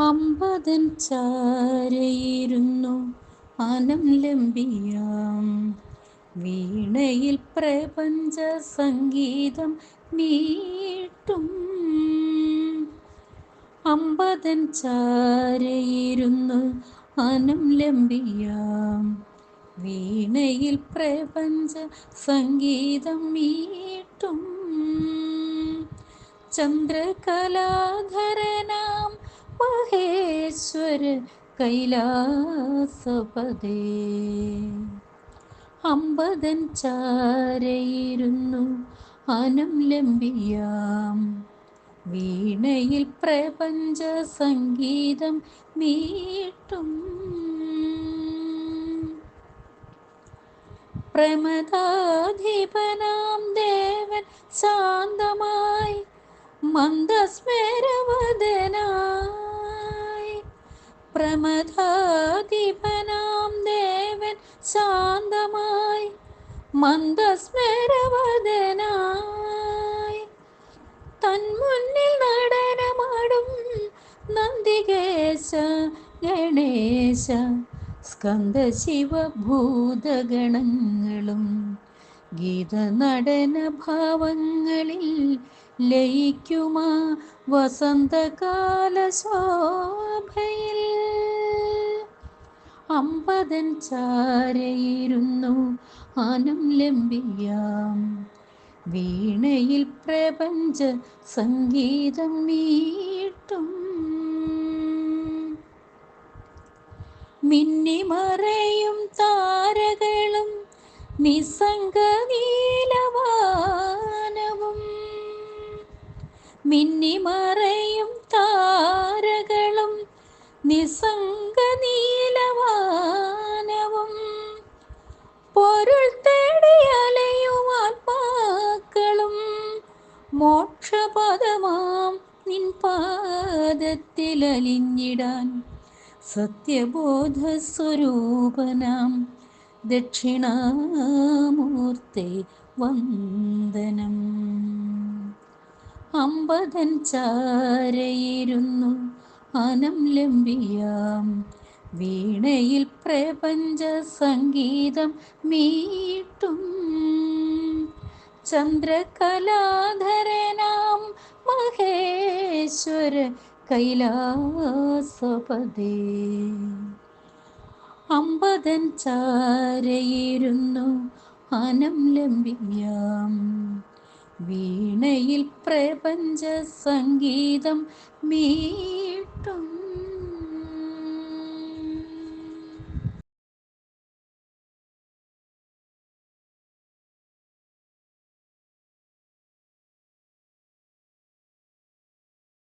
അമ്പതൻ ചാരയിരുന്നു അനം ലംബിയാം. വീണയിൽ പ്രപഞ്ച സംഗീതം മീട്ടും അമ്പതൻ ചാരയിരുന്നു അനം ലംബിയാം. വീണയിൽ പ്രപഞ്ച സംഗീതം മീട്ടും ചന്ദ്രകലാധരനാം മഹേശ്വര കൈലാസപദേ. അമ്പതൻ ചാരയിരുന്നു അനം ലംബിയാം. വീണയിൽ പ്രപഞ്ച സംഗീതം മീട്ടും പ്രമദാധിപനാം ദേവൻ ശാന്തമായി മന്ദസ്മരവദനായി പ്രമദാധിപനാം ദേവൻ ശാന്തമായി മന്ദസ്മരവദനായി തന്മുന്നിൽ നടനമാടും നന്ദികേശ ഗണേശ സ്കന്ദ ശിവഭൂതഗണങ്ങളും ഗീതനടന ഭാവങ്ങളിൽ ലയിക്കുമാ വസന്തകാല ശോഭയിൽ അമ്പതൻ ചാരയിരുന്നു ആനം ലംബിയാം. വീണയിൽ പ്രപഞ്ച സംഗീതം വീട്ടും. മിന്നിമറയും താരകളും നിസംഗനീലവാനവും. മിന്നിമറയും താരകളും നിസ്സംഗ മോക്ഷപദമാം നിൻ പാദത്തിൽ അലിഞ്ഞിടാൻ സത്യബോധ സ്വരൂപനാം ദക്ഷിണാമൂർത്തി വന്ദനം. അമ്പതൻ ചാരയിരുന്നു അനം ലംബിയാം വീണയിൽ പ്രപഞ്ച സംഗീതം മീട്ടും ചന്ദ്രകലാധരനാം മഹേശ്വര കൈലാസപദേ. അമ്പതൻ ചാരയിരുന്നു അനം ലംബിയാം. വീണയിൽ പ്രപഞ്ച സംഗീതം മീട്ടും